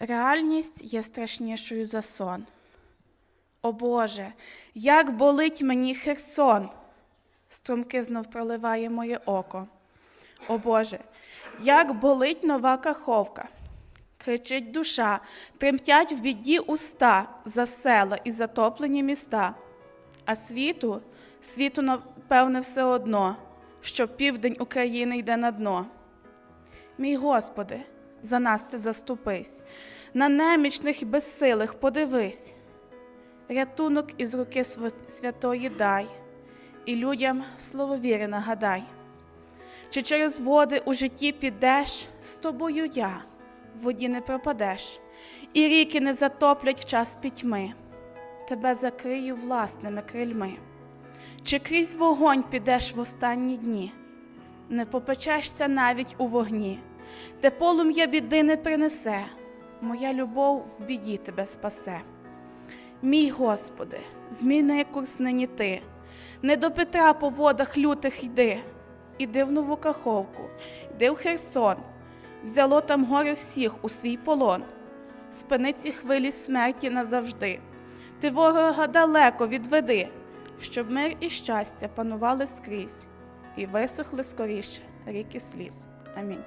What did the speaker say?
Реальність є страшнішою за сон. О Боже, як болить мені Херсон! Струмки знов проливає моє око. О Боже, як болить нова каховка. Кричить душа, тремтять в біді уста за села і затоплені міста. А світу, світу, напевне, все одно, що південь України йде на дно. Мій Господи, за нас ти заступись, на немічних і безсилих подивись. Рятунок із руки святої дай, і людям слово віри нагадай. Чи через води у житті підеш, з тобою я, в воді не пропадеш, і ріки не затоплять в час пітьми, тебе закрию власними крильми. Чи крізь вогонь підеш в останні дні, не попечешся навіть у вогні, де полум'я біди не принесе, моя любов в біді тебе спасе. Мій Господи, зміни курс нині ти, не до Петра по водах лютих йди, іди в нову каховку, йди в Херсон, взяло там горе всіх у свій полон, спини ці хвилі смерті назавжди, ти ворога далеко відведи, щоб мир і щастя панували скрізь, і висохли скоріше ріки сліз. Амінь.